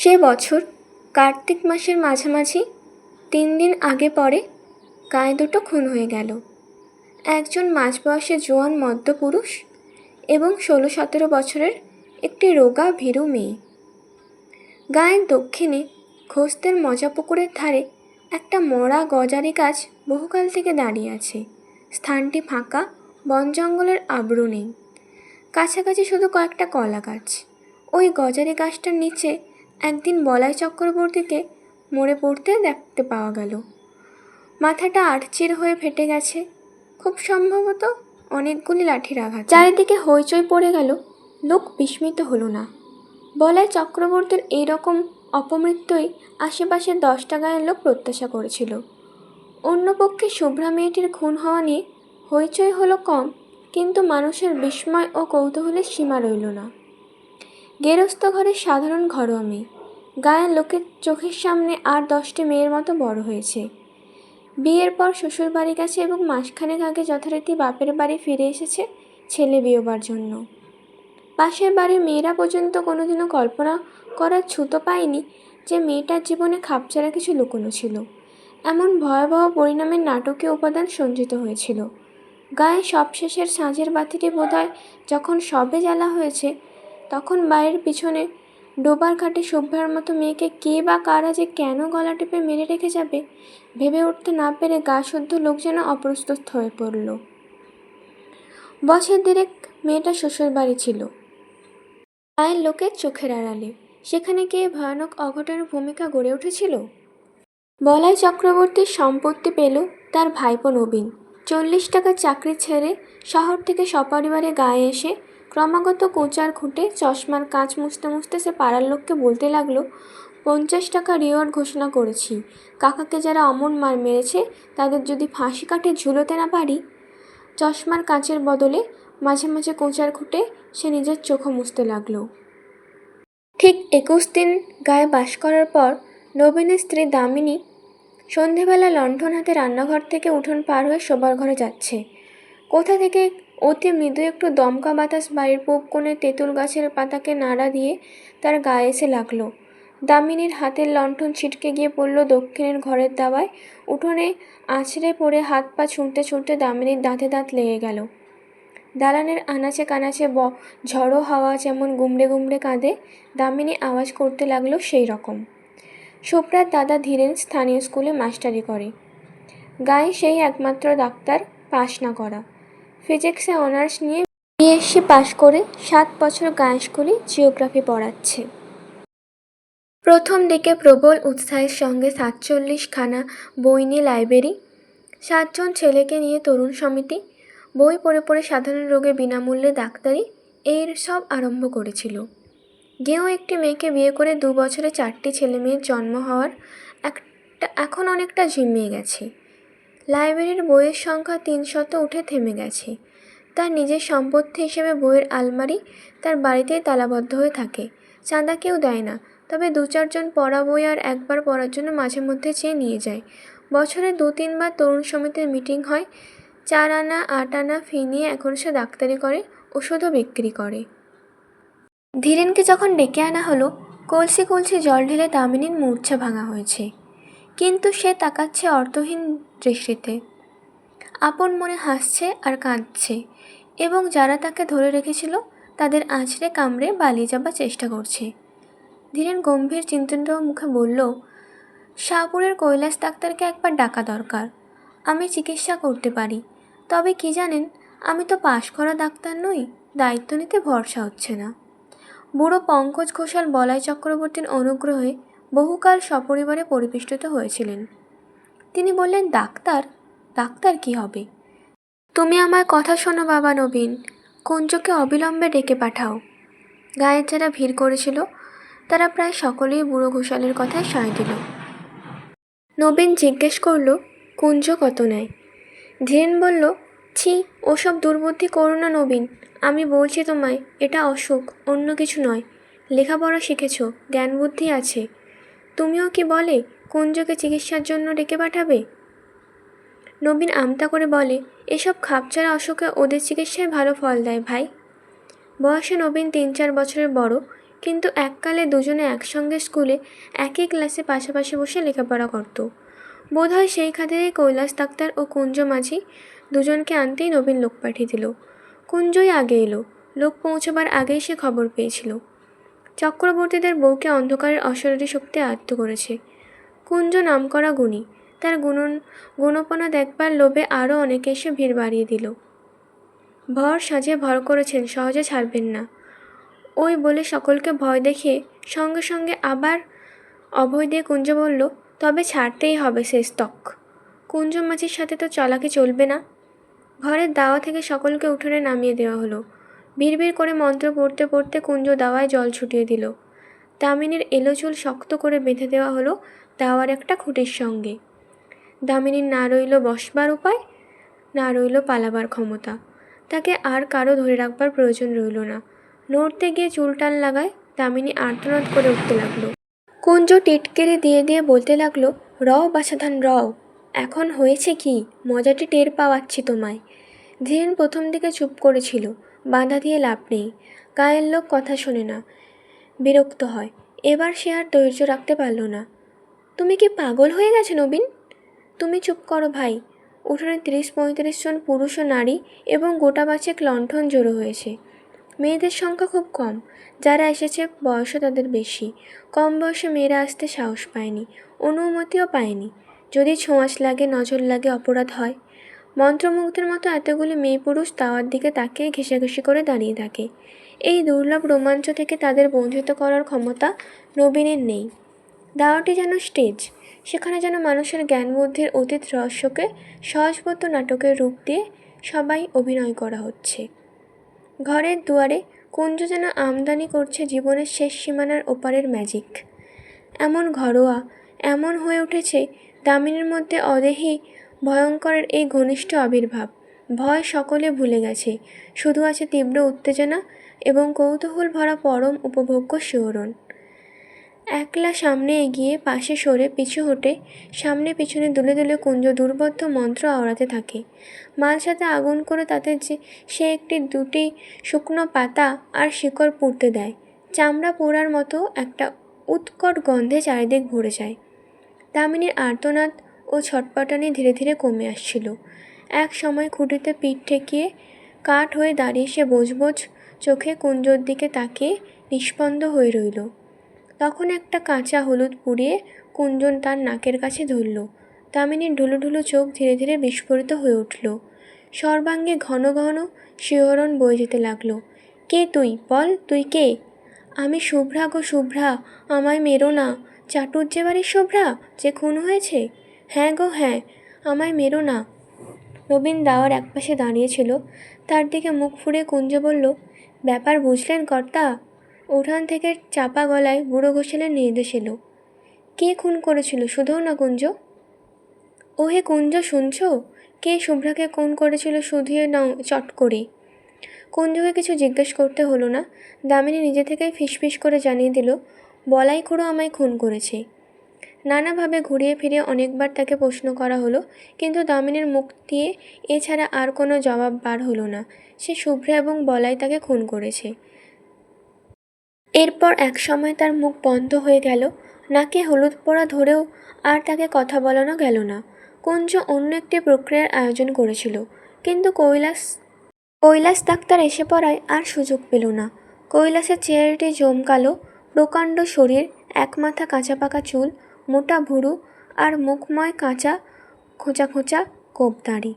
সে বছর, কার্তিক মাসের মাঝামাঝি, তিন দিন আগে পরে গায়ে দুটো খুন হয়ে গেল। একজন মাঝবয়সী জোয়ান মদ্যপুরুষ এবং ষোলো সতেরো বছরের একটি রোগা ভীরু মেয়ে। গায়ের দক্ষিণে ঘোষদের মজা পুকুরের ধারে একটা মরা গজারি গাছ বহুকাল থেকে দাঁড়িয়ে আছে। স্থানটি ফাঁকা, বন জঙ্গলের আবরু নেই কাছাকাছি শুধু কয়েকটা কলা গাছ। ওই গজারি গাছটার নিচে একদিন বলাই চক্রবর্তীকে মরে পড়তে দেখতে পাওয়া গেল। মাথাটা আটচির হয়ে ফেটে গেছে। খুব সম্ভবত অনেকগুলি লাঠির আঘাত। চারিদিকে হইচই পড়ে গেল, লোক বিস্মিত হলো না। বলাই চক্রবর্তীর এইরকম অপমৃত্যুই আশেপাশের দশটা গায়ের লোক প্রত্যাশা করেছিল। অন্যপক্ষে শুভ্রা মেয়েটির খুন হওয়া নিয়ে হইচই হলো কম, কিন্তু মানুষের বিস্ময় ও কৌতূহলের সীমা রইল না। গেরস্থ ঘরের সাধারণ ঘরোয়া মেয়ে। গায়ের লোকের চোখের সামনে আর দশটি মেয়ের মতো বড় হয়েছে। বিয়ের পর শ্বশুর বাড়ি গেছে এবং মাসখানেক আগে যথারীতি বাপের বাড়ি ফিরে এসেছে ছেলে বিয়োবার জন্য। পাশের বাড়ির মেয়েরা পর্যন্ত কোনোদিনও কল্পনা করার ছুতো পায়নি যে মেয়েটার জীবনে খাপছাড়া কিছু লুকোনো ছিল। এমন ভয়াবহ পরিণামের নাটকীয় উপাদান সঞ্চিত হয়েছিল। গায়ে সবশেষের সাঁঝের বাতিটি বোধহয় যখন সবে জ্বালা হয়েছে, তখন বাড়ির পিছনে ডোবার ঘাটে শুভ্রার মতো মেয়েকে কে বা কারা যে কেন গলা টিপে মেরে রেখে যাবে, ভেবে উঠতে না পেরে গা শুদ্ধ লোক যেন অপ্রস্তুত হয়ে পড়ল। বছর দেড়েক মেয়েটা শ্বশুর বাড়ি ছিল। মায়ের লোকের চোখের আড়ালে। সেখানে কে ভয়ানক অঘটনের ভূমিকা গড়ে উঠেছিল? বলাই চক্রবর্তীর সম্পত্তি পেল তার ভাইপো নবীন। চল্লিশ টাকার চাকরি ছেড়ে শহর থেকে সপরিবারে গায়ে এসে ক্রমাগত কোচার খুঁটে চশমার কাঁচ মুছতে মুছতে সে পাড়ার লোককে বলতে লাগল, পঞ্চাশ টাকা রিওয়ার্ড ঘোষণা করেছি। কাকাকে যারা অমন মার মেরেছে, তাদের যদি ফাঁসি কাটে ঝুলোতে না পারি? চশমার কাঁচের বদলে মাঝে মাঝে কোচার খুঁটে সে নিজের চোখও মুছতে লাগল। ঠিক একুশ দিন গায়ে বাস করার পর নবীনের স্ত্রী দামিনী সন্ধেবেলা লণ্ঠন হাতে রান্নাঘর থেকে উঠোন পার হয়ে শোবার ঘরে যাচ্ছে। কোথা থেকে অতি মৃদু একটু দমকা বাতাস বাড়ির পূব কোণে তেঁতুল গাছের পাতাকে নাড়া দিয়ে তার গায়ে এসে লাগল। দামিনীর হাতের লণ্ঠন ছিটকে গিয়ে পড়ল দক্ষিণের ঘরের দাওয়ায় উঠোনে আছড়ে পড়ে হাত পা ছুঁড়তে ছুঁড়তে দামিনীর দাঁতে দাঁত লেগে গেল। দালানের আনাচে কানাচে ব ঝড়ো হাওয়া যেমন গুমড়ে গুমড়ে কাঁদে, দামিনী আওয়াজ করতে লাগল সেই রকম। সুপ্রার দাদা ধীরেন স্থানীয় স্কুলে মাস্টারি করে। গায়ে সেই একমাত্র ডাক্তার, পাশ না করা। ফিজিক্সে অনার্স নিয়ে বিএসসি পাশ করে সাত বছর গায়ে স্কুলে জিওগ্রাফি পড়াচ্ছে। প্রথম দিকে প্রবল উৎসাহের সঙ্গে সাতচল্লিশখানা বই নিয়ে লাইব্রেরি, সাতজন ছেলেকে নিয়ে তরুণ সমিতি, বই পড়ে পড়ে সাধারণ রোগে বিনামূল্যে ডাক্তারি, এর সব আরম্ভ করেছিল। গেও একটি মেয়েকে বিয়ে করে দু বছরে চারটি ছেলে মেয়ের জন্ম হওয়ার একটা, এখন অনেকটা ঝিমিয়ে গেছে। লাইব্রেরির বইয়ের সংখ্যা তিনশত উঠে থেমে গেছে। তার নিজের সম্পত্তি হিসেবে বইয়ের আলমারি তার বাড়িতেই তালাবদ্ধ হয়ে থাকে। চাঁদা কেউ দেয় না, তবে দু চারজন পড়া বই আর একবার পড়ার জন্য মাঝে মধ্যে চেয়ে নিয়ে যায়। বছরে দু তিনবার তরুণ সমিতির মিটিং হয়, চার আনা, আট আনা ফি নিয়ে এখন সে ডাক্তারি করে, ওষুধও বিক্রি করে। ধীরেনকে যখন ডেকে আনা হলো, কলসি কলসি জল ঢেলে দামিনীর মূর্ছা ভাঙা হয়েছে। কিন্তু সে তাকাচ্ছে অর্থহীন দৃষ্টিতে। আপন মনে হাসছে আর কাঁদছে এবং যারা তাকে ধরে রেখেছিল তাদের আঁচড়ে কামড়ে পালিয়ে যাবার চেষ্টা করছে। ধীরেন গম্ভীর চিন্তিত মুখে বলল, শাহপুরের কৈলাস ডাক্তারকে একবার ডাকা দরকার। আমি চিকিৎসা করতে পারি। তবে কি জানেন, আমি তো পাশ করা ডাক্তার নই, দায়িত্ব নিতে ভরসা হচ্ছে না। বুড়ো পঙ্কজ ঘোষাল বলাই চক্রবর্তীর অনুগ্রহে বহুকাল সপরিবারে পরিবেষ্টিত হয়েছিলেন। তিনি বললেন, ডাক্তার ডাক্তার কি হবে? তুমি আমার কথা শোনো বাবা নবীন, কুঞ্জকে অবিলম্বে ডেকে পাঠাও। গায়ের যারা ভিড় করেছিল, তারা প্রায় সকলেই বুড়ো ঘোষালের কথায় সায় দিল। নবীন জিজ্ঞেস করল, কুঞ্জ কত নেয়? ধীরেন বলল, ছি, ওসব দুর্বুদ্ধি করো না নবীন, আমি বলছি তোমায়, এটা অসুখ, অন্য কিছু নয়। লেখাপড়া শিখেছ জ্ঞান বুদ্ধি আছে। তুমিও কি বলে কুঞ্জকে চিকিৎসার জন্য ডেকে পাঠাবে? নবীন আমতা করে বলে, এসব খাপছাড়া অসুখে ওদের চিকিৎসায় ভালো ফল দেয় ভাই। বয়সে নবীন তিন চার বছরের বড়, কিন্তু এককালে দুজনে একসঙ্গে স্কুলে একই ক্লাসে পাশাপাশি বসে লেখাপড়া করতো। বোধহয় সেই খাতিরেই কৈলাস ডাক্তার ও কুঞ্জ মাঝি দুজনকে আনতেই নবীন লোক পাঠিয়ে দিল। কুঞ্জই আগে এলো, লোক পৌঁছবার আগেই সে খবর পেয়েছিল। চক্রবর্তীদের বউকে অন্ধকারের অশরীরী শক্তি আয়ত্ত করেছে। কুঞ্জ নামকরা গুণী। তার গুণন, গুণপনা দেখবার লোভে আরও অনেকে এসে ভিড় বাড়িয়ে দিল। ভর সাজে ভর করেছেন, সহজে ছাড়বেন না। ওই বলে সকলকে ভয় দেখিয়ে সঙ্গে সঙ্গে আবার অভয় দিয়ে কুঞ্জ বলল, তবে ছাড়তেই হবে শেষ তক কুঞ্জ মাঝির সাথে তো চালাকি চলবে না? ঘরের দাওয়া থেকে সকলকে উঠোনে নামিয়ে দেওয়া হলো। ভিড় করে মন্ত্র পড়তে পড়তে কুঞ্জ দাওয়ায় জল ছুটিয়ে দিল। দামিনীর এলো চুল শক্ত করে বেঁধে দেওয়া হলো দাওয়ার একটা খুঁটির সঙ্গে। দামিনীর না রইল বসবার উপায়, না রইল পালাবার ক্ষমতা। তাকে আর কারও ধরে রাখবার প্রয়োজন রইল না। নড়তে গিয়ে চুল টান লাগায় দামিনী আর্তনাদ করে উঠতে লাগল। কুঞ্জ টিটকেরে দিয়ে দিয়ে বলতে লাগল, রও বাসাধান, রও। এখন হয়েছে কি? মজাটি টের পাওয়াচ্ছি তোমায়। ধীরেন প্রথম দিকে চুপ করেছিল, বাধা দিয়ে লাভ নেই। গায়ের লোক কথা শোনে না, বিরক্ত হয়। এবার সে আর ধৈর্য রাখতে পারল না। তুমি কি পাগল হয়ে গেছে, নবীন? তুমি চুপ করো ভাই। উঠোনে তিরিশ পঁয়ত্রিশ জন পুরুষ ও নারী এবং গোটা বাচেক লণ্ঠন জড়ো হয়েছে। মেয়েদের সংখ্যা খুব কম। যারা এসেছে, বয়সও তাদের বেশি। কম বয়সে মেয়েরা আসতে সাহস পায়নি, অনুমতিও পায়নি। যদি ছোঁয়াচ লাগে, নজর লাগে, অপরাধ হয়। মন্ত্রমুগ্ধের মতো এতগুলি মেয়ে পুরুষ তাওয়ার দিকে তাকিয়ে ঘেঁষাঘেঁষি করে দাঁড়িয়ে থাকে। এই দুর্লভ রোমাঞ্চ থেকে তাদের বঞ্চিত করার ক্ষমতা নবীনের নেই। দাওয়াটি যেন স্টেজ, সেখানে যেন মানুষের জ্ঞান বুদ্ধির অতীত রহস্যকে সহজবদ্ধ নাটকের রূপ দিয়ে সবাই অভিনয় করা হচ্ছে। ঘরের দুয়ারে কুঞ্জ যেন আমদানি করছে জীবনের শেষ সীমানার ওপারের ম্যাজিক এমন ঘরোয়া, এমন হয়ে উঠেছে দামিনীর মধ্যে অদেহি ভয়ঙ্করের এই ঘনিষ্ঠ আবির্ভাব। ভয় সকলে ভুলে গেছে, শুধু আছে তীব্র উত্তেজনা এবং কৌতূহল ভরা পরম উপভোগ্য শিহরণ। একলা সামনে এগিয়ে পাশে সরে পিছু হটে, সামনে পিছনে দুলে দুলে কুঞ্জ দুর্বদ্ধ মন্ত্র আওড়াতে থাকে। মাল সাথে আগুন করে তাতে যে সে একটি দুটি শুকনো পাতা আর শিকড় পুড়তে দেয়। চামড়া পোড়ার মতো একটা উৎকট গন্ধে চারিদিক ভরে যায়। দামিনীর আর্তনাদ ও ছটপটানি ধীরে ধীরে কমে আসছিল। এক সময় খুঁটিতে পিঠ ঠেকিয়ে কাঠ হয়ে দাঁড়িয়ে সে বোঝবোঝ চোখে কুঞ্জর দিকে তাকিয়ে নিষ্পন্দ হয়ে রইল। তখন একটা কাঁচা হলুদ পুড়িয়ে কুঞ্জন তার নাকের কাছে ধরল। দামিনীর ঢুলু ঢুলু চোখ ধীরে ধীরে বিস্ফোরিত হয়ে উঠল। সর্বাঙ্গে ঘন ঘন শিহরণ বয়ে যেতে লাগল। কে তুই? বল, তুই কে? আমি শুভ্রা গো শুভ্রা, আমায় মেরো না। চাটুর্যে বাড়ির শুভ্রা, যে খুন হয়েছে? হ্যাঁ গো হ্যাঁ আমায় মেরো না। নবীন দাওয়ার একপাশে দাঁড়িয়েছিল তার দিকে মুখ ফুঁড়ে কুঞ্জ বলল, ব্যাপার বুঝলেন কর্তা? উঠান থেকে চাপা গলায় বুড়ো ঘোষালের নির্দেশ এলো। কে খুন করেছিল শুধুও না কুঞ্জ? ও হে কুঞ্জ, শুনছ? কে শুভ্রাকে খুন করেছিল শুধিয়ে নাও চট করে? কুঞ্জকে কিছু জিজ্ঞেস করতে হলো না। দামিনী নিজে থেকেই ফিসফিস করে জানিয়ে দিল, বলাই খুঁড়ো আমায় খুন করেছে। নানাভাবে ঘুরিয়ে ফিরিয়ে অনেকবার তাকে প্রশ্ন করা হলো, কিন্তু দামিনীর মুখ দিয়ে এছাড়া আর কোনো জবাব বার হলো না। সে শুভ্রা এবং বলাই তাকে খুন করেছে। এরপর এক সময় তার মুখ বন্ধ হয়ে গেল, নাকে হলুদ পোড়া ধরেও আর তাকে কথা বলানো গেল না। কুঞ্জ অন্য একটি প্রক্রিয়ার আয়োজন করেছিল, কিন্তু কৈলাস কৈলাস ডাক্তার এসে পড়ায় আর সুযোগ পেল না। কৈলাসের চেয়ারটি জমকালো, প্রকাণ্ড শরীর, এক মাথা কাঁচা পাকা চুল, মোটা ভুরু আর মুখময় কাঁচা, খোঁচা খোঁচা কোপ দাঁড়ি।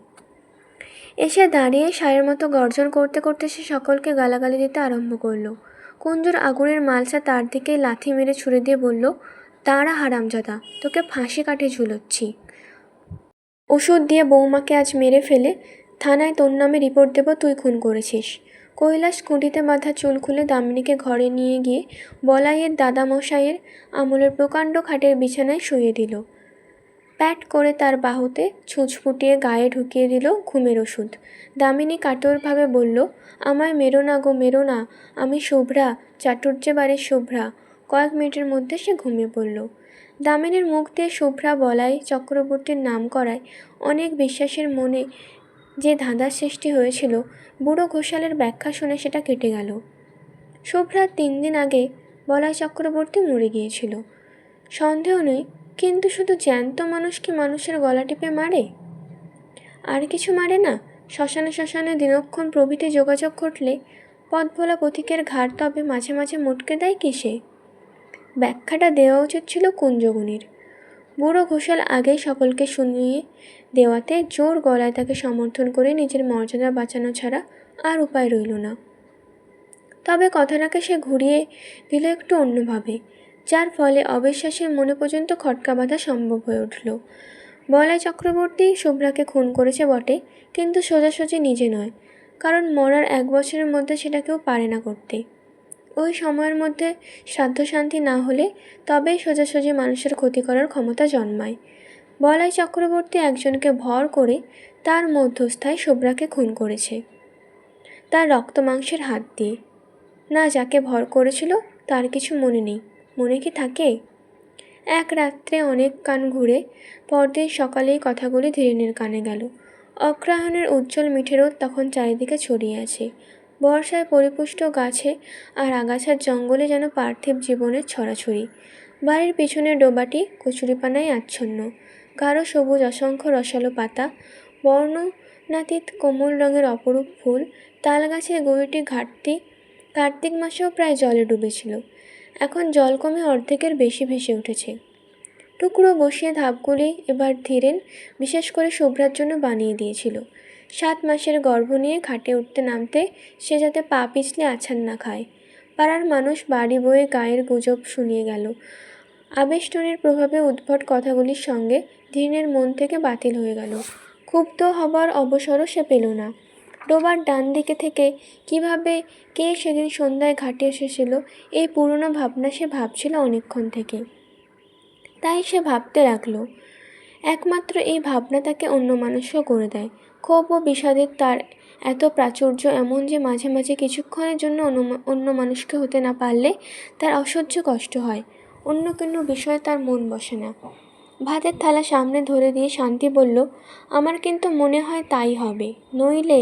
এসে দাঁড়িয়ে সায়ের মতো গর্জন করতে করতে সে সকলকে গালাগালি দিতে আরম্ভ করল। কুঞ্জর আগুনের মালসা তার দিকে লাথি মেরে ছুড়ে দিয়ে বলল, দাঁড়া হারামজাদা, তোকে ফাঁসি কাঠে ঝুলোচ্ছি। ওষুধ দিয়ে বৌমাকে আজ মেরে ফেলে থানায় তোর নামে রিপোর্ট দেব, তুই খুন করেছিস। কৈলাস খুঁটিতে বাঁধা চুল খুলে দামিনীকে ঘরে নিয়ে গিয়ে বলাইয়ের দাদামশাইয়ের আমলের প্রকাণ্ড খাটের বিছানায় শুয়ে দিল। প্যাট করে তার বাহুতে ছুঁচ ফুটিয়ে গায়ে ঢুকিয়ে দিল ঘুমের ওষুধ। দামিনী কাতরভাবে বলল, আমায় মেরো না গো, মেরো না। আমি শুভ্রা, চাটুর্যে বাড়ির শুভ্রা। কয়েক মিনিটের মধ্যে সে ঘুমিয়ে পড়ল। দামিনীর মুখ দিয়ে শুভ্রা বলাই, চক্রবর্তীর নাম করায় অনেক বিশ্বাসের মনে যে ধাঁধার সৃষ্টি হয়েছিল, বুড়ো ঘোষালের ব্যাখ্যা শুনে সেটা কেটে গেল। শুভ্রা তিন দিন আগে বলাই চক্রবর্তী মরে গিয়েছিল। সন্দেহ নেই কিন্তু শুধু জ্যান্ত মানুষ কি মানুষের গলা টিপে মারে? আর কিছু মারে না। শ্মশানে শ্মশানে দিনক্ষণ প্রভৃতি যোগাযোগ ঘটলে পথ ভোলা পথিকের ঘাট তবে মাঝে মাঝে মুটকে দেয় কিসে? ব্যাখ্যাটা দেওয়া উচিত ছিল কুঞ্জগুনির বুড়ো ঘোষাল আগেই সকলকে শুনিয়ে দেওয়াতে জোর গলায় তাকে সমর্থন করে নিজের মর্যাদা বাঁচানো ছাড়া আর উপায় রইল না। তবে কথাটাকে সে ঘুরিয়ে দিল একটু অন্যভাবে। যার ফলে অবিশ্বাসের মনে পর্যন্ত খটকা বাঁধা সম্ভব হয়ে উঠল। বলাই চক্রবর্তী শুভ্রাকে খুন করেছে বটে, কিন্তু সোজাসুজি নিজে নয়, কারণ মরার এক বছরের মধ্যে সেটা কেউ পারে না করতে। ওই সময়ের মধ্যে শ্রাদ্ধ শান্তি না হলে তবেই সোজাসুজি মানুষের ক্ষতি করার ক্ষমতা জন্মায়। বলাই চক্রবর্তী একজনকে ভর করে তার মধ্যস্থায় শুভ্রাকে খুন করেছে। তার রক্ত মাংসের হাত দিয়ে। না যাকে ভর করেছিল, তার কিছু মনে নেই। মনে কি থাকে? এক রাত্রে অনেক কান ঘুরে পরদিন সকালেই কথাগুলি ধীরেনের কানে গেল। অগ্রহায়ণের উজ্জ্বল মিঠে রোদ তখন চারিদিকে ছড়িয়ে আছে। বর্ষায় পরিপুষ্ট গাছে আর আগাছার জঙ্গলে যেন পার্থিব জীবনের ছড়াছড়ি। বাড়ির পিছনের ডোবাটি কচুরিপানায় আচ্ছন্ন। গাঢ় সবুজ অসংখ্য রসালো পাতা, বর্ণনাতীত কোমল রঙের অপরূপ ফুল তাল গাছের গরুটি ঘাটতি, কার্তিক মাসেও প্রায় জলে ডুবেছিল। এখন জল কমে অর্ধেকের বেশি ভেসে উঠেছে। টুকরো বসিয়ে ধাপগুলি এবার ধীরেন, বিশেষ করে শুভ্রার জন্য বানিয়ে দিয়েছিল। সাত মাসের গর্ভ নিয়ে ঘাটে উঠতে নামতে সে যাতে পা পিছলে আছাড় না খায়। পাড়ার মানুষ বাড়ি বয়ে গায়ের গুজব শুনিয়ে গেল। আবেষ্টনের প্রভাবে উদ্ভট কথাগুলির সঙ্গে ধীরেনের মন থেকে বাতিল হয়ে গেল। ক্ষুব্ধ হবার অবসরও সে পেল না। ডোবার ডান দিকে থেকে কীভাবে কে সেদিন সন্ধ্যায় ঘাটে এসেছিল, এই পুরনো ভাবনা সে ভাবছিল অনেকক্ষণ থেকে। তাই সে ভাবতে লাগল, একমাত্র এই ভাবনা তাকে অন্য মানুষও করে দেয়। ক্ষোভ ও বিষাদের তার এত প্রাচুর্য এমন যে মাঝে মাঝে কিছুক্ষণের জন্য অন্য মানুষকে হতে না পারলে তার অসহ্য কষ্ট হয়। অন্য কোনো বিষয়ে তার মন বসে না। ভাতের থালা সামনে ধরে দিয়ে শান্তি বলল, আমার কিন্তু মনে হয় তাই হবে, নইলে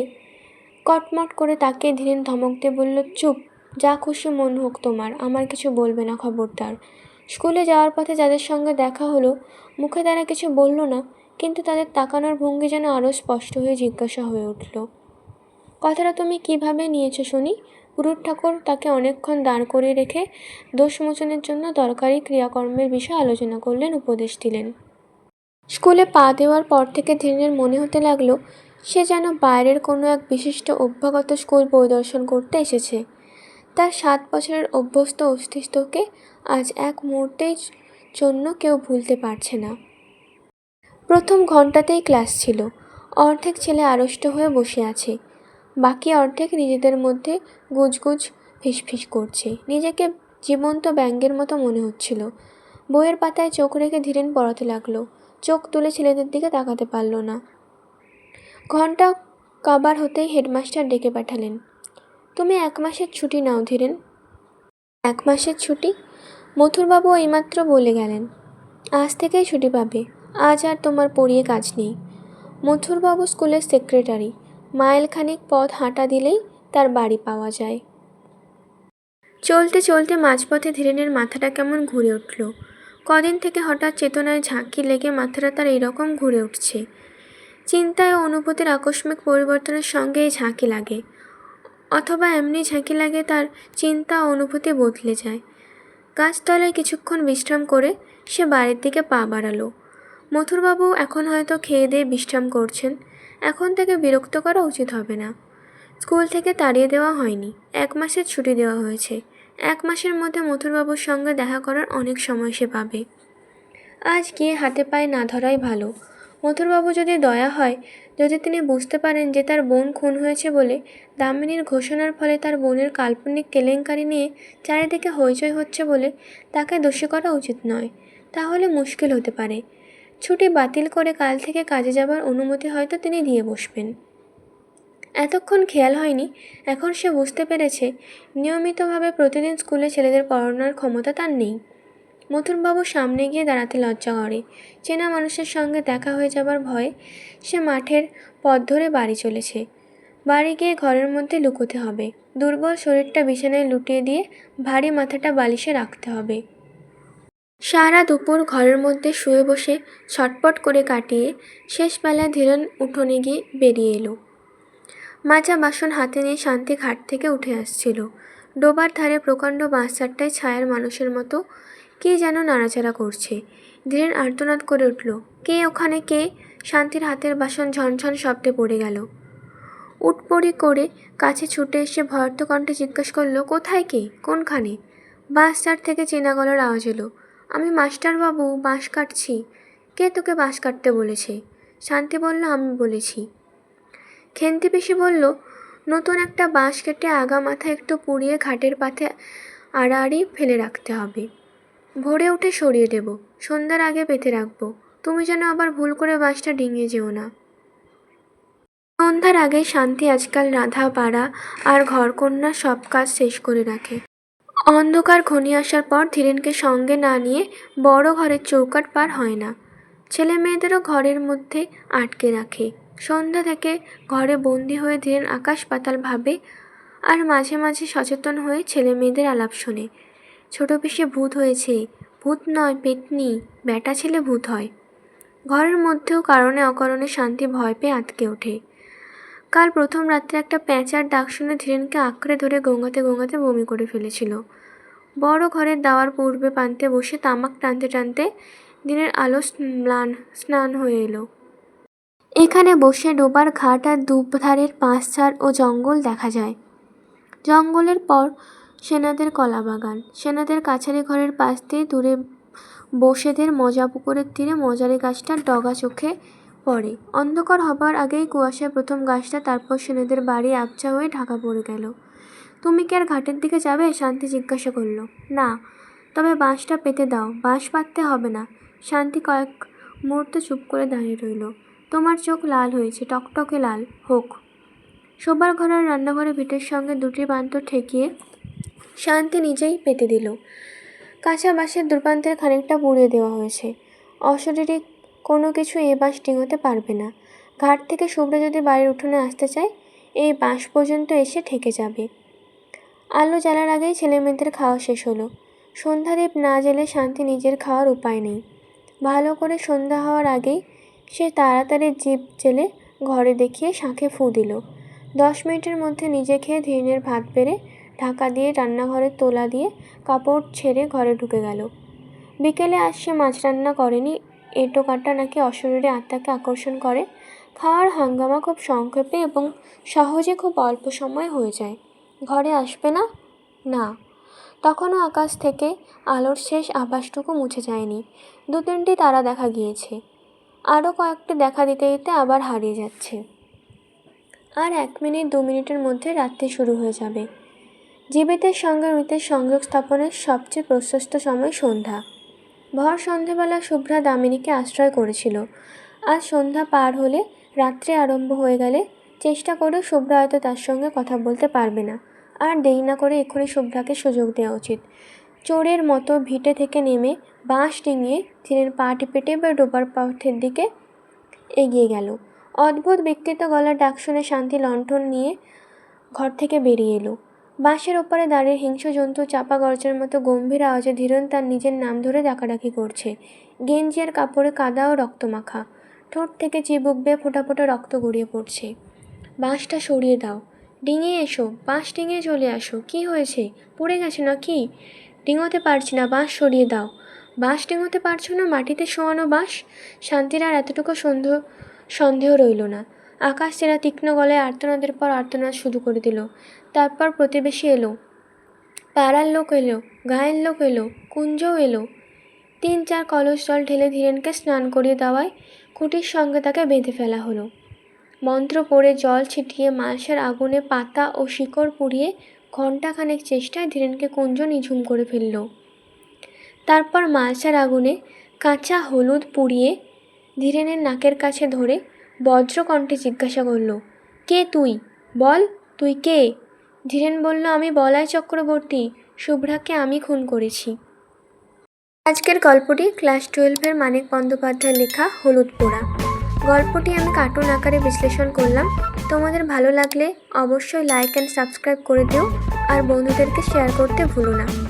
কটমট করে তাকে ধীরেন ধমক দিয়ে বলল, চুপ, যা খুশি মন হোক তোমার, আমার কিছু বলবে না খবরদার। স্কুলে যাওয়ার পথে যাদের সঙ্গে দেখা হলো, মুখে তারা কিছু বলল না, কিন্তু তাদের তাকানোর ভঙ্গি যেন আরও স্পষ্ট হয়ে জিজ্ঞাসা হয়ে উঠল, কথাটা তুমি কীভাবে নিয়েছো শুনি? গুরুর ঠাকুর তাকে অনেকক্ষণ দাঁড় করিয়ে রেখে দোষমোচনের জন্য দরকারি ক্রিয়াকর্মের বিষয়ে আলোচনা করলেন, উপদেশ দিলেন। স্কুলে পা দেওয়ার পর থেকে ধীরেনের মনে হতে লাগল সে যেন বাইরের কোনো এক বিশিষ্ট অভ্যাগত স্কুল পরিদর্শন করতে এসেছে। তার সাত বছরের অভ্যস্ত অস্তিত্বকে আজ এক মুহূর্তের জন্য কেউ ভুলতে পারছে না। প্রথম ঘন্টাতেই ক্লাস ছিল। অর্ধেক ছেলে আড়ষ্ট হয়ে বসে আছে। বাকি অর্ধেক নিজেদের মধ্যে গুজগুজ, ফিসফিস করছে। নিজেকে জীবন্ত ব্যাঙ্গের মতো মনে হচ্ছিল। বইয়ের পাতায় চোখ রেখে ধীরেন পড়াতে লাগল। চোখ তুলে ছেলেদের দিকে তাকাতে পারল না। ঘণ্টা কাবার হতেই হেডমাস্টার ডেকে পাঠালেন। তুমি এক মাসের ছুটি নাও ধীরেন। এক মাসের ছুটি? মথুরবাবু এইমাত্র বলে গেলেন। আজ থেকেই ছুটি পাবে। আজ আর তোমার পড়িয়ে কাজ নেই। মথুরবাবু স্কুলের সেক্রেটারি মাইলখানেক পথ হাঁটা দিলেই তার বাড়ি পাওয়া যায়। চলতে চলতে মাঝপথে ধীরেনের মাথাটা কেমন ঘুরে উঠল। কদিন থেকে হঠাৎ চেতনায় ঝাঁকি লেগে মাথাটা তার এইরকম ঘুরে উঠছে। চিন্তায় অনুভূতির আকস্মিক পরিবর্তনের সঙ্গে এই ঝাঁকি লাগে। অথবা এমনি ঝাঁকি লাগে তার চিন্তা অনুভূতি বদলে যায়। গাছতলায় কিছুক্ষণ বিশ্রাম করে সে বাড়ির দিকে পা বাড়ালো। মথুরবাবু এখন হয়তো খেয়ে দিয়ে বিশ্রাম করছেন। এখন থেকে বিরক্ত করা উচিত হবে না। স্কুল থেকে তাড়িয়ে দেওয়া হয়নি। এক মাসের ছুটি দেওয়া হয়েছে। এক মাসের মধ্যে মথুরবাবুর সঙ্গে দেখা করার অনেক সময় সে পাবে। আজ গিয়ে হাতে পায়ে না ধরাই ভালো। মথুরবাবু যদি দয়া হয়, যদি তিনি বুঝতে পারেন যে তার বোন খুন হয়েছে বলে, দামিনীর ঘোষণার ফলে তার বোনের কাল্পনিক কেলেঙ্কারি নিয়ে চারিদিকে হইচই হচ্ছে বলে তাকে দোষী করা উচিত নয়, তাহলে মুশকিল হতে পারে। ছুটি বাতিল করে কাল থেকে কাজে যাবার অনুমতি হয়তো তিনি দিয়ে বসবেন। এতক্ষণ খেয়াল হয়নি, এখন সে বুঝতে পেরেছে, নিয়মিতভাবে প্রতিদিন স্কুলে ছেলেদের পড়ানোর ক্ষমতা তার নেই। মথুরবাবু সামনে গিয়ে দাঁড়াতে লজ্জা করে। চেনা মানুষের সঙ্গে দেখা হয়ে যাবার ভয়ে সে মাঠের পথ ধরে বাড়ি চলেছে। বাড়ি গিয়ে ঘরের মধ্যে লুকোতে হবে। দুর্বল শরীরটা বিছানায় লুটিয়ে দিয়ে ভারী মাথাটা বালিশে রাখতে হবে। সারা দুপুর ঘরের মধ্যে শুয়ে বসে ছটপট করে কাটিয়ে শেষবেলায় ধীরেন উঠোনে গিয়ে বেরিয়ে এলো। মাজা বাসন হাতে নিয়ে শান্তি ঘাট থেকে উঠে আসছিল। ডোবার ধারে প্রকাণ্ড বাঁশঝাড়টায় ছায়ার মানুষের মতো কে যেন নাড়াচাড়া করছে। ধীরেন আর্তনাদ করে উঠল। কে ওখানে কে? শান্তির হাতের বাসন ঝনঝন শব্দে পড়ে গেল। উটপড়ি করে কাছে ছুটে এসে ভয়ার্থ কণ্ঠে জিজ্ঞেস করল, কোথায় কে? কোনখানে? বাঁশঝাড় থেকে চেনা গলার আওয়াজ এলো, আমি মাস্টারবাবু, বাঁশ কাটছি। কে তোকে বাঁশ কাটতে বলেছে? শান্তি বলল, আমি বলেছি। খেন্তি পিসি বলল, নতুন একটা বাঁশ কেটে আগা মাথা একটু পুড়িয়ে ঘাটের পাথে আড়াআড়ি ফেলে রাখতে হবে। ভোরে উঠে সরিয়ে দেব। সন্ধ্যার আগে পেতে রাখব। তুমি যেন আবার ভুল করে বাঁশটা ডিঙিয়ে যেও না। সন্ধ্যার আগে শান্তি আজকাল রাধা, পাড়া আর ঘরকন্যা সব কাজ শেষ করে রাখে। অন্ধকার ঘনিয়ে আসার পর ধীরেনকে সঙ্গে না নিয়ে বড় ঘরের চৌকাট পার হয় না। ছেলে মেয়েদেরও ঘরের মধ্যে আটকে রাখে। সন্ধ্যা থেকে ঘরে বন্দি হয়ে ধীরেন আকাশ পাতাল ভাবে আর মাঝে মাঝে সচেতন হয়ে ছেলে মেয়েদের আলাপ শোনে। ছোট পিসে ভূত হয়েছে। ভূত নয়, পেতনি। ব্যাটা ছেলে ভূত হয়। ঘরের মধ্যেও কারণে অকারণে শান্তি ভয় পেয়ে আটকে ওঠে। কাল প্রথম রাত্রে একটা প্যাঁচার ডাক শুনে ধীরেনকে আঁকড়ে ধরে গঙ্গাতে গঙ্গাতে বমি করে ফেলেছিল। বড় ঘরের দাওয়ার পূর্বে প্রান্তে বসে তামাক টানতে টানতে দিনের আলো স্নান স্নান হয়ে এলো। এখানে বসে ডোবার ঘাট আর দুধারের পাঁচঝাড় ও জঙ্গল দেখা যায়। জঙ্গলের পর সেনাদের কলা বাগান সেনাদের কাছারি ঘরের পাশ দিয়ে দূরে বসেদের মজা পুকুরের তীরে মজারি গাছটার ডগা চোখে পড়ে। অন্ধকার হবার আগেই কুয়াশায় প্রথম গাছটা, তারপর সেনেদের বাড়ি আবছা হয়ে ঢাকা পড়ে গেল। তুমি কি আর ঘাটের দিকে যাবে? শান্তি জিজ্ঞাসা করল। না, তবে বাঁশটা পেতে দাও, বাঁশ পাততে হবে না। শান্তি কয়েক মুহূর্ত চুপ করে দাঁড়িয়ে রইল। তোমার চোখ লাল হয়েছে, টকটকে লাল, হোক। শোবার ঘরের রান্নাঘরে ভিটের সঙ্গে দুটি প্রান্ত ঠেকিয়ে শান্তি নিজেই পেতে দিল। কাঁচা বাঁশের দুর্পান্তের খানিকটা পুড়িয়ে দেওয়া হয়েছে। অশরীরী কোনো কিছু এ বাঁশ ডিঙোতে পারবে না। ঘাট থেকে শুভ্র যদি বাড়ির উঠোনে আসতে চায় এই বাঁশ পর্যন্ত এসে ঠেকে যাবে। আলো জ্বালার আগেই ছেলে মেয়েদের খাওয়া শেষ হলো। সন্ধ্যাদীপ না জেলে শান্তি নিজের খাওয়ার উপায় নেই। ভালো করে সন্ধ্যা হওয়ার আগেই সে তাড়াতাড়ি জিভ জেলে ঘরে দেখিয়ে শাঁখে ফু দিল। দশ মিনিটের মধ্যে নিজে খেয়ে ধীরেনের ভাত বেড়ে ঢাকা দিয়ে রান্নাঘরের তোলা দিয়ে কাপড় ছেড়ে ঘরে ঢুকে গেল। বিকেলে আজ সে মাছ রান্না করেনি। এঁটো কাটা নাকি অশরীরে আত্মাকে আকর্ষণ করে। খাওয়ার হাঙ্গামা খুব সংক্ষেপে এবং সহজে খুব অল্প সময় হয়ে যায়। ঘরে আসবে না? না। তখনও আকাশ থেকে আলোর শেষ আভাসটুকু মুছে যায়নি। দু তিনটি তারা দেখা গিয়েছে। আরও কয়েকটি দেখা দিতে দিতে আবার হারিয়ে যাচ্ছে। আর এক মিনিট, দু মিনিটের মধ্যে রাত্রি শুরু হয়ে যাবে। জীবিতের সঙ্গে মৃতের সংযোগ স্থাপনের সবচেয়ে প্রশস্ত সময় সন্ধ্যা। ভর সন্ধেবেলা শুভ্রা দামিনীকে আশ্রয় করেছিল। আজ সন্ধ্যা পার হলে রাত্রে আরম্ভ হয়ে গেলে চেষ্টা করেও শুভ্রা হয়তো তার সঙ্গে কথা বলতে পারবে না। আর দেরি না করে এক্ষুনি শুভ্রাকে সুযোগ দেওয়া উচিত। চোরের মতো ভিটে থেকে নেমে বাঁশ ডিঙিয়ে ধীরের পা টিপে বা ডোবার পথের দিকে এগিয়ে গেল। অদ্ভুত বিকৃত গলার ডাক শুনে শান্তি লণ্ঠন নিয়ে ঘর থেকে বেরিয়ে এলো। বাঁশের ওপারে দাঁড়িয়ে হিংস্র জন্তু চাপা গর্জের মতো গম্ভীর আওয়াজে ধীরন তার নিজের নাম ধরে ডাকাডাকি করছে। গেঞ্জি আর কাপড়ে কাদা ও রক্তমাখা। ঠোঁট থেকে চিবুক বেয়ে ফোঁটা ফোঁটা রক্ত গড়িয়ে পড়ছে। বাঁশটা সরিয়ে দাও। ডিঙে এসো। বাঁশ ডিঙে চলে আসো। কি হয়েছে? পড়ে গেছে না কি ডিঙোতে পারছি না। বাঁশ সরিয়ে দাও। বাঁশ ডিঙোতে পারছ না? মাটিতে শোয়ানো বাঁশ? শান্তির আর এতটুকু সন্দেহ সন্দেহ রইল না। আকাশ চেরা তীক্ষ্ণ গলায় আর্তনাদের পর আর্তনাদ শুরু করে দিল। তারপর প্রতিবেশী এলো। পাড়ার লোক এলো, গায়ের লোক এলো, কুঞ্জও এলো। তিন চার কলস জল ঢেলে ধীরেনকে স্নান করিয়ে দেওয়ায় খুঁটির সঙ্গে তাকে বেঁধে ফেলা হলো। মন্ত্র পড়ে জল ছিটিয়ে মালসার আগুনে পাতা ও শিকড় পুড়িয়ে ঘণ্টাখানেক চেষ্টায় ধীরেনকে কুঞ্জ নিঝুম করে ফেলল। তারপর মালসার আগুনে কাঁচা হলুদ পুড়িয়ে ধীরেনের নাকের কাছে ধরে বজ্রকণ্ঠে জিজ্ঞাসা করল, কে তুই? বল, তুই কে? ধীরেন বলল, আমি বলাই চক্রবর্তী, শুভ্রাকে আমি খুন করেছি। আজকের গল্পটি ক্লাস টুয়েলভের মানিক বন্দ্যোপাধ্যায় লেখা হলুদ পোড়া। গল্পটি আমি কার্টুন আকারে বিশ্লেষণ করলাম। তোমাদের ভালো লাগলে অবশ্যই লাইক অ্যান্ড সাবস্ক্রাইব করে দিও। আর বন্ধুদেরকে শেয়ার করতে ভুলো না।